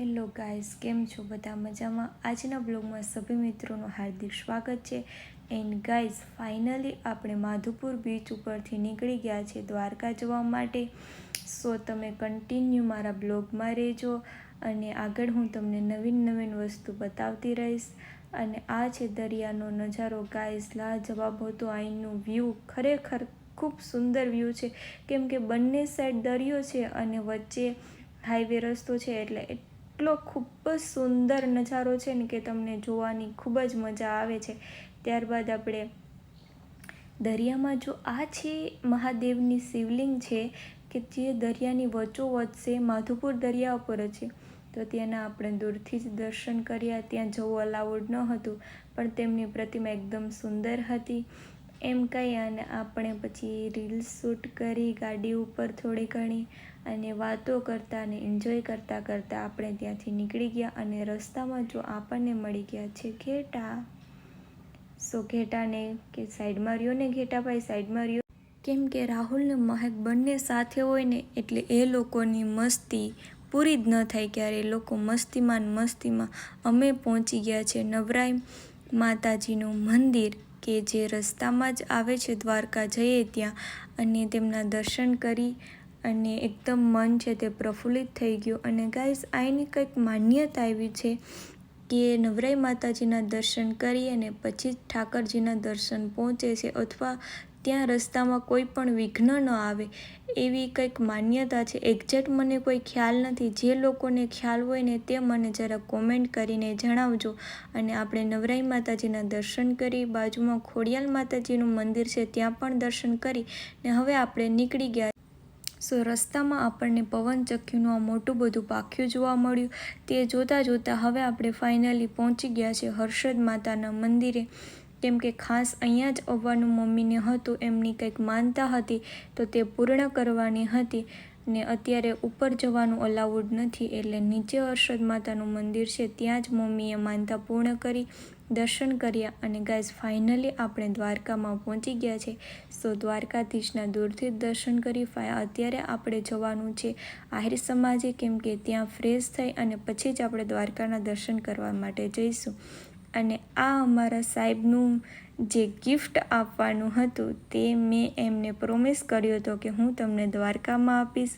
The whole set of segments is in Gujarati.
હેલો ગાઈસ, કેમ છો બધા મજામાં? આજના બ્લોગમાં સભી મિત્રોનું હાર્દિક સ્વાગત છે. એન્ડ ગાઈઝ ફાઇનલી આપણે માધુપુર બીચ ઉપરથી નીકળી ગયા છે દ્વારકા જવા માટે. સો તમે કન્ટિન્યુ મારા બ્લોગમાં રહેજો અને આગળ હું તમને નવીન નવીન વસ્તુ બતાવતી રહીશ. અને આ છે દરિયાનો નજારો. ગાઈઝ લાજવાબ હતો અહીંનું વ્યૂ ખરેખર ખૂબ સુંદર વ્યૂ છે. કેમ કે બંને સાઈડ દરિયો છે અને વચ્ચે હાઈવે રસ્તો છે એટલે એટલો ખૂબ જ સુંદર નજારો છે ને કે તમને જોવાની ખૂબ જ મજા આવે છે. ત્યારબાદ આપણે દરિયામાં જો આ છે મહાદેવની શિવલિંગ છે કે જે દરિયાની વચ્ચોવચ્ચ છે, માધુપુર દરિયા ઉપર છે, તો ત્યાંના આપણે દૂરથી જ દર્શન કર્યા. ત્યાં જવું અલાઉડ ન હતું, પણ તેમની પ્રતિમા એકદમ સુંદર હતી. એમ કહી અને આપણે પછી રીલ્સ શૂટ કરી, ગાડી ઉપર થોડી ઘણી અને વાતો કરતા અને એન્જોય કરતાં કરતાં આપણે ત્યાંથી નીકળી ગયા અને રસ્તામાં જો આપણને મળી ગયા છે ઘેટા. સો ઘેટાને કે સાઈડમાં રહ્યો ને ઘેટાભાઈ, સાઈડમાં રહ્યો. કેમ કે રાહુલ ને મહેક બંને સાથે હોય ને એટલે એ લોકોની મસ્તી પૂરી જ ન થાય ક્યારે. લોકો મસ્તીમાં મસ્તીમાં અમે પહોંચી ગયા છે નવરાઈ માતાજીનું મંદિર. કે જે રસ્તામાં જ આવે છે દ્વારકા જઈએ ત્યાં અને તેમના દર્શન કરી અને એકદમ મન છે તે પ્રફુલ્લિત થઈ ગયું. અને ગાઈસ આની કંઈક માન્યતા આવી છે કે નવરાઈ માતાજીના દર્શન કરી અને પછી જ ઠાકરજીના દર્શન પહોંચે છે અથવા ત્યાં રસ્તામાં કોઈ પણ વિઘ્ન ન આવે, એવી કંઈક માન્યતા છે. એક્ઝેક્ટ મને કોઈ ખ્યાલ નથી. જે લોકોને ખ્યાલ હોય ને તે મને જરા કોમેન્ટ કરીને જણાવજો. અને આપણે નવરાઈ માતાજીના દર્શન કરી, બાજુમાં ખોડિયાલ માતાજીનું મંદિર છે, ત્યાં પણ દર્શન કરી ને હવે આપણે નીકળી ગયા. સો રસ્તામાં આપણને પવનચક્કીનું આ મોટું બધું પાખ્યું જોવા મળ્યું. તે જોતાં જોતાં હવે આપણે ફાઇનલી પહોંચી ગયા છે હર્ષદ માતાના મંદિરે. કેમ કે ખાસ અહીંયા જ આવવાનું મમ્મીને હતું, એમની કંઈક માનતા હતી, તો તે પૂર્ણ કરવાની હતી ને અત્યારે ઉપર જવાનું અલાઉડ નથી એટલે નીચે હર્ષદ માતાનું મંદિર છે, ત્યાં જ મમ્મીએ માનતા પૂર્ણ કરી, દર્શન કર્યા અને ગાઈઝ ફાઇનલી આપણે દ્વારકામાં પહોંચી ગયા છે. સો દ્વારકાધીશના દૂરથી દર્શન કરી અત્યારે આપણે જવાનું છે આહિર સમાજે કેમ કે ત્યાં ફ્રેશ થઈ અને પછી જ આપણે દ્વારકાના દર્શન કરવા માટે જઈશું. અને આ અમારા સાહેબનું જે ગિફ્ટ આપવાનું હતું તે મેં એમને પ્રોમિસ કર્યો હતો કે હું તમને દ્વારકામાં આપીશ.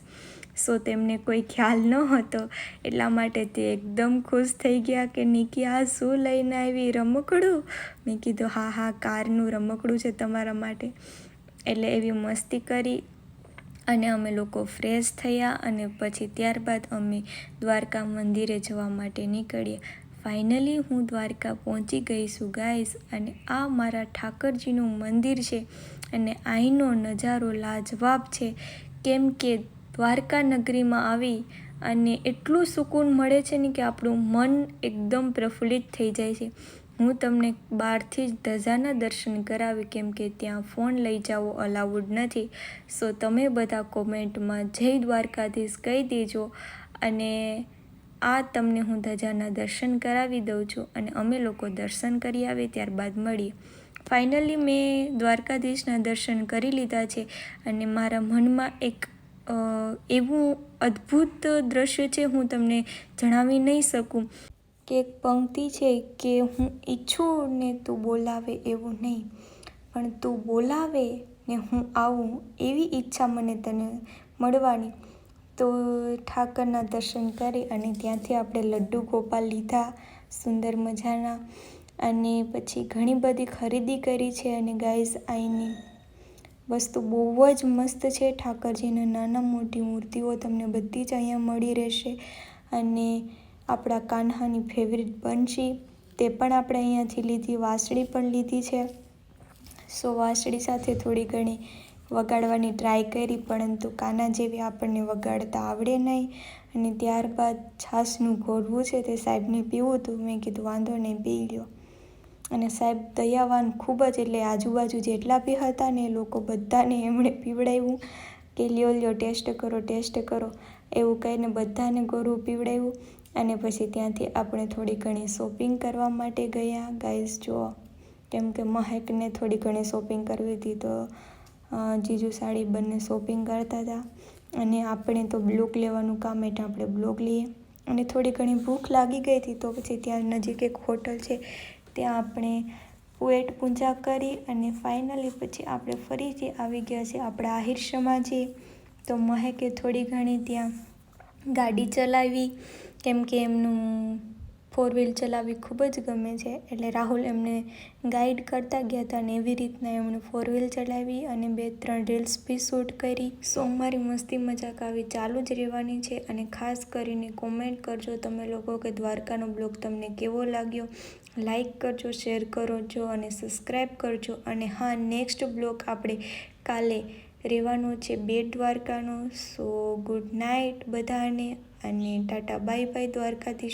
સો તેમને કોઈ ખ્યાલ ન હતો એટલા માટે તે એકદમ ખુશ થઈ ગયા કે નિકી, આ શું લઈને આવી? રમકડું? મેં કીધું, હા હા, કારનું રમકડું છે તમારા માટે. એટલે એવી મસ્તી કરી અને અમે લોકો ફ્રેશ થયા અને પછી ત્યારબાદ અમે દ્વારકા મંદિરે જવા માટે નીકળ્યા. ફાઇનલી હું દ્વારકા પહોંચી ગઈ છું, ગાઈસ. અને આ મારા ઠાકરજીનું મંદિર છે અને અહીંનો નજારો લાજવાબ છે. કેમ કે દ્વારકા નગરીમાં આવી અને એટલું સુકૂન મળે છે ને કે આપણું મન એકદમ પ્રફુલ્લિત થઈ જાય છે. હું તમને બહારથી જ ધજાના દર્શન કરાવી કેમ કે ત્યાં ફોન લઈ જવો અલાઉડ નથી. સો તમે બધા કોમેન્ટમાં જય દ્વારકાધીશ કહી દેજો. અને આ તમને હું ધજાના દર્શન કરાવી દઉં છું અને અમે લોકો દર્શન કરી આવે ત્યારબાદ મળીએ. ફાઇનલી મેં દ્વારકાધીશના દર્શન કરી લીધા છે અને મારા મનમાં એક એવું અદ્ભુત દ્રશ્ય છે હું તમને જણાવી નહીં શકું કે એક પંક્તિ છે કે હું ઈચ્છું ને તું બોલાવે એવું નહીં. પણ તું બોલાવે ને હું આવું એવી ઈચ્છા મને તને મળવાની. તો ઠાકરના દર્શન કરી અને ત્યાંથી આપણે લડ્ડુ ગોપાલ લીધા, સુંદર મજાના. અને પછી ઘણી બધી ખરીદી કરી છે અને ગાઈઝ આઈની વસ્તુ બહુ જ મસ્ત છે. ઠાકરજીની નાના મોટી મૂર્તિઓ તમને બધી જ અહીંયા મળી રહેશે. અને આપણા કાન્હાની ફેવરિટ બંશી, તે પણ આપણે અહીંયાથી લીધી, વાસળી પણ લીધી છે. સો વાસળી સાથે થોડી ઘણી વગાડવાની ટ્રાય કરી, પરંતુ કાના જેવી આપણને વગાડતા આવડે નહીં. અને ત્યારબાદ છાશનું ઘોરવું છે તે સાહેબને પીવું હતું. મેં કીધું, વાંધો નહીં, પી લ્યો. અને સાહેબ દયાવાન ખૂબ જ એટલે આજુબાજુ જેટલા બી હતા ને એ લોકો બધાને એમણે પીવડાવ્યું કે, લ્યો લ્યો, ટેસ્ટ કરો ટેસ્ટ કરો. એવું કહીને બધાને ગોરું પીવડાવ્યું. અને પછી ત્યાંથી આપણે થોડી ઘણી શોપિંગ કરવા માટે ગયા. ગાઈઝ જુઓ, કેમ કે મહેકને થોડી ઘણી શોપિંગ કરવી હતી તો જીજુ સાડી બંને શોપિંગ કરતા હતા. અને આપણે તો બ્લોક લેવાનું કામ એટલે આપણે બ્લોક લઈએ. અને થોડી ઘણી ભૂખ લાગી ગઈ હતી તો પછી ત્યાં નજીક એક હોટલ છે, ત્યાં આપણે પેટ પૂજા કરી અને ફાઇનલી પછી આપણે ફરીથી આવી ગયા છે આપણા આહિર સમાજે. તો મહેકે થોડી ઘણી ત્યાં ગાડી ચલાવી, કેમ કે એમનું ફોર વ્હીલ ચલાવવી ખૂબ જ ગમે છે. એટલે રાહુલ એમને ગાઈડ કરતા ગયા હતા અને એવી રીતના એમણે ફોર વ્હીલ ચલાવી અને બે ત્રણ રીલ્સ બી શૂટ કરી. સોમવારે મસ્તી મજાક આવી ચાલુ જ રહેવાની છે અને ખાસ કરીને કોમેન્ટ કરજો તમે લોકો કે દ્વારકાનો બ્લોગ તમને કેવો લાગ્યો. લાઈક કરજો, શેર કરજો અને સબસ્ક્રાઈબ કરજો. અને હા, નેક્સ્ટ બ્લોગ આપણે કાલે રહેવાનો છે બેટ દ્વારકાનો. સો ગુડ નાઇટ બધાને અને ટાટા બાય બાય દ્વારકાધીશ.